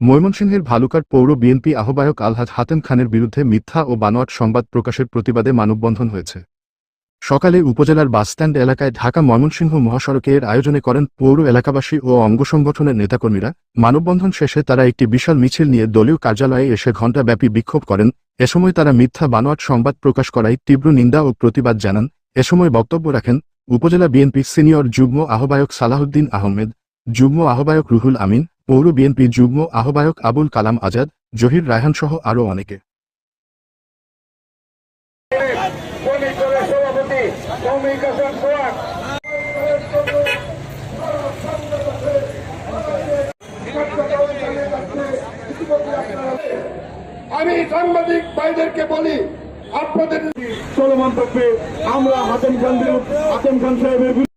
ময়মনসিংহের ভালুকার পৌর বিএনপি আহ্বায়ক আলহাজ হাতেম খানের বিরুদ্ধে মিথ্যা ও বানোয়াট সংবাদ প্রকাশের প্রতিবাদে মানববন্ধন হয়েছে। সকালে উপজেলার বাসস্ট্যান্ড এলাকায় ঢাকা ময়মনসিংহ মহাসড়কের আয়োজনে করেন পৌর এলাকাবাসী ও অঙ্গ সংগঠনের নেতাকর্মীরা। মানববন্ধন শেষে তারা একটি বিশাল মিছিল নিয়ে দলীয় কার্যালয়ে এসে ঘণ্টাব্যাপী বিক্ষোভ করেন। এ সময় তারা মিথ্যা বানোয়াট সংবাদ প্রকাশ করায় তীব্র নিন্দা ও প্রতিবাদ জানান। এ সময় বক্তব্য রাখেন উপজেলা বিএনপি সিনিয়র যুগ্ম আহ্বায়ক সালাহুদ্দিন আহমেদ, যুগ্ম আহ্বায়ক রুহুল আমিন পৌর বিএনপি যুগ্ম আহ্বায়ক আবুল কালাম আজাদ জহির রায়হান সহ আরও অনেকে। আমি সাংবাদিক ভাইদেরকে বলি আপনাদের ষোলো মন্তব্যে আমরা হাতেম খান হাতেম খান সাহেবের